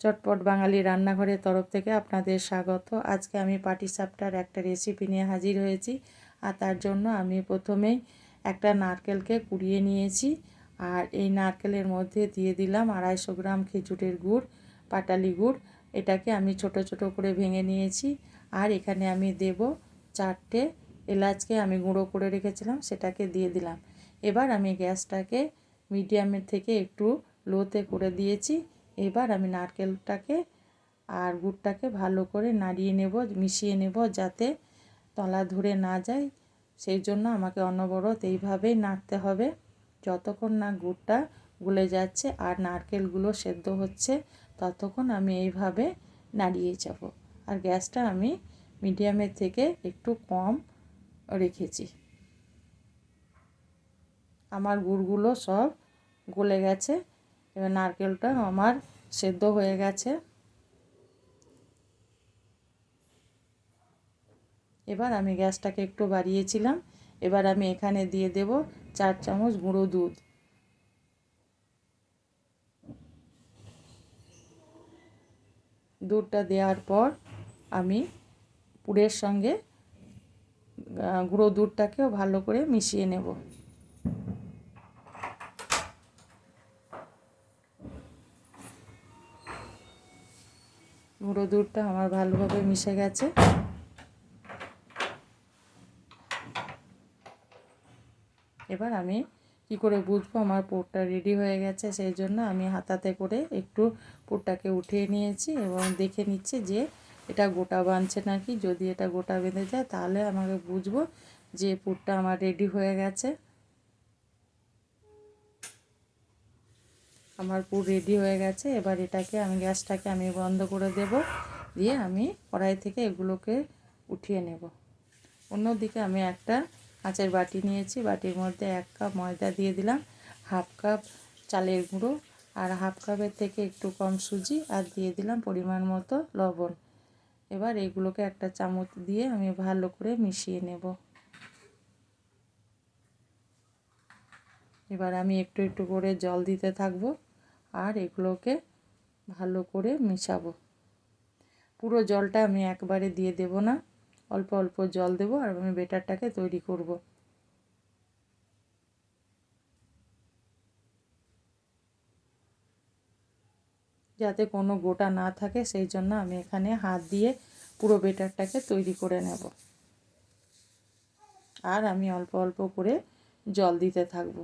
চটপট বাঙালি রান্নাঘরের তরফ থেকে আপনাদের স্বাগত। আজকে আমি পাটিসাপটার একটা রেসিপি নিয়ে হাজির হয়েছি আর তার জন্য আমি প্রথমেই একটা নারকেলকে কুড়িয়ে নিয়েছি আর এই নারকেলের মধ্যে দিয়ে দিলাম আড়াইশো গ্রাম খেজুরের গুড়, পাটালি গুড়। এটাকে আমি ছোট ছোট করে ভেঙে নিয়েছি আর এখানে আমি দেব চারটে এলাচকে আমি গুঁড়ো করে রেখেছিলাম, সেটাকে দিয়ে দিলাম। এবার আমি গ্যাসটাকে মিডিয়ামের থেকে একটু লোতে করে দিয়েছি এবার আমি নারকেলটাকে আর গুড়টাকে ভালো করে নাড়িয়ে নেব, মিশিয়ে নেব যাতে তলা ধরে না যায়। সেই জন্য আমাকে অনবরত এইভাবেই নাড়তে হবে। যতক্ষণ না গুড়টা গলে যাচ্ছে আর নারকেলগুলো সেদ্ধ হচ্ছে, ততক্ষণ আমি এইভাবে নাড়িয়ে যাব। আর গ্যাসটা আমি মিডিয়ামের থেকে একটু কম রেখেছি। আমার গুড়গুলো সব গলে গেছে। এবার নারকেলটা আমার সেদ্ধ হয়ে গেছে। এবার আমি গ্যাসটাকে একটু বাড়িয়েছিলাম। এবার আমি এখানে দিয়ে দেব চার চামচ গুঁড়ো দুধ। দুধটা দেওয়ার পর আমি পুরের সঙ্গে গুঁড়ো দুধটাকেও ভালো করে মিশিয়ে নেব। গুঁড়ো দুধটা আমার ভালোভাবে মিশে গেছে। এবার আমি কি করে বুঝব? আমার পুরটা রেডি হয়ে গেছে, সেই জন্য আমি হাতাতে করে একটু পুরটাকে উঠিয়ে নিয়েছি এবং দেখে নিচ্ছি যে এটা গোটা বাঁধছে নাকি। যদি এটা গোটা বেঁধে যায়, তাহলে আমাকে বুঝব যে পুরটা আমার রেডি হয়ে গেছে। আমার পুর রেডি হয়ে গেছে। এবার এটাকে আমি গ্যাসটাকে আমি বন্ধ করে দেব। দিয়ে আমি কড়াই থেকে এগুলোকে উঠিয়ে নেব। অন্যদিকে আমি একটা কাঁচের বাটি নিয়েছি। বাটির মধ্যে এক কাপ ময়দা দিয়ে দিলাম, হাফ কাপ চালের গুঁড়ো আর হাফ কাপের থেকে একটু কম সুজি আর দিয়ে দিলাম পরিমাণ মতো লবণ। এবার এগুলোকে একটা চামচ দিয়ে আমি ভালো করে মিশিয়ে নেব। এবার আমি একটু একটু করে জল দিতে থাকব। আর এগুলোকে ভালো করে মিশাবো। পুরো জলটা আমি একবারে দিয়ে দেব না। অল্প অল্প জল দেবো আর আমি বেটারটাকে তৈরি করব। যাতে কোনো গোটা না থাকে, সেই জন্য আমি এখানে হাত দিয়ে পুরো বেটারটাকে তৈরি করে নেব। আর আমি অল্প অল্প করে জল দিতে থাকব।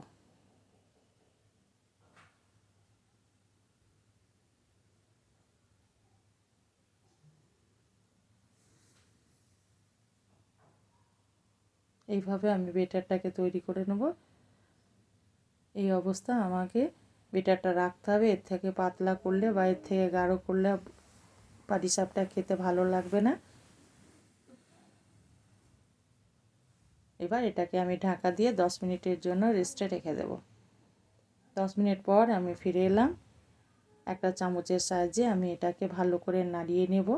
এইভাবে আমি বেটারটাকে তৈরি করে নেব। এই অবস্থা আমাকে বেটারটা রাখতে হবে। এর থেকে পাতলা করলে বা এর থেকে গাঢ় করলে পাটিসাপটা খেতে ভালো লাগবে না। এবার এটাকে আমি ঢাকা দিয়ে দশ মিনিটের জন্য রেস্টে রেখে দেব। দশ মিনিট পর আমি ফিরে এলাম। একটা চামচের সাহায্যে আমি এটাকে ভালো করে নাড়িয়ে নেব।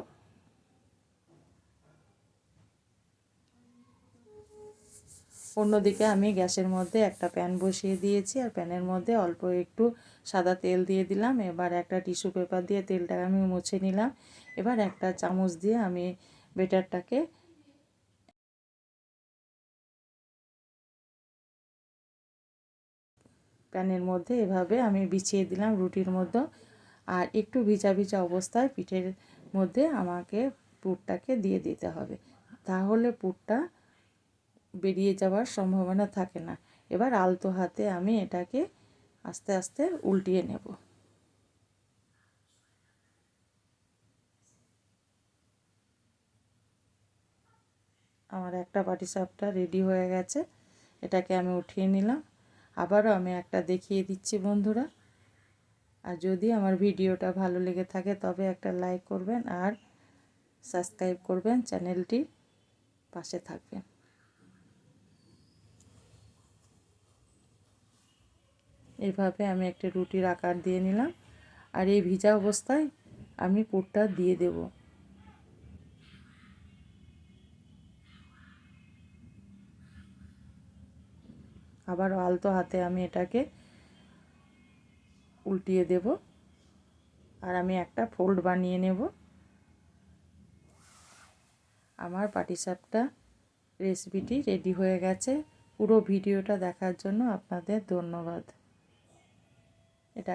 অন্যদিকে আমি গ্যাসের মধ্যে একটা প্যান বসিয়ে দিয়েছি আর প্যানের মধ্যে অল্প একটু সাদা তেল দিয়ে দিলাম। এবার একটা টিস্যু পেপার দিয়ে তেলটাকে আমি মুছে নিলাম। এবার একটা চামচ দিয়ে আমি বেটারটাকে প্যানের মধ্যে এভাবে আমি বিছিয়ে দিলাম রুটির মধ্যে। আর একটু ভিজা ভিজা অবস্থায় পিঠের মধ্যে আমাকে পুরটাকে দিয়ে দিতে হবে। তাহলে পুরটা বেরিয়ে যাওয়ার সম্ভাবনা থাকে না। এবার আলতো হাতে আমি এটাকে আস্তে আস্তে উল্টিয়ে নেব। আমার একটা পাটিসাপটা রেডি হয়ে গেছে। এটাকে আমি উঠিয়ে নিলাম। আবারও আমি একটা দেখিয়ে দিচ্ছি বন্ধুরা। আর যদি আমার ভিডিওটা ভালো লেগে থাকে, তবে একটা লাইক করবেন আর সাবস্ক্রাইব করবেন। চ্যানেলটি পাশে থাকবেন। এইভাবে আমি একটা রুটির আকার দিয়ে নিলাম। আর এই ভিজা অবস্থায় আমি পুরটা দিয়ে দেব। আবার আলতো হাতে আমি এটাকে উল্টিয়ে দেব। আর আমি একটা ফোল্ড বানিয়ে নেব। আমার পাটিসাপটা রেসিপিটি রেডি হয়ে গেছে। পুরো ভিডিওটা দেখার জন্য আপনাদের ধন্যবাদ। এটা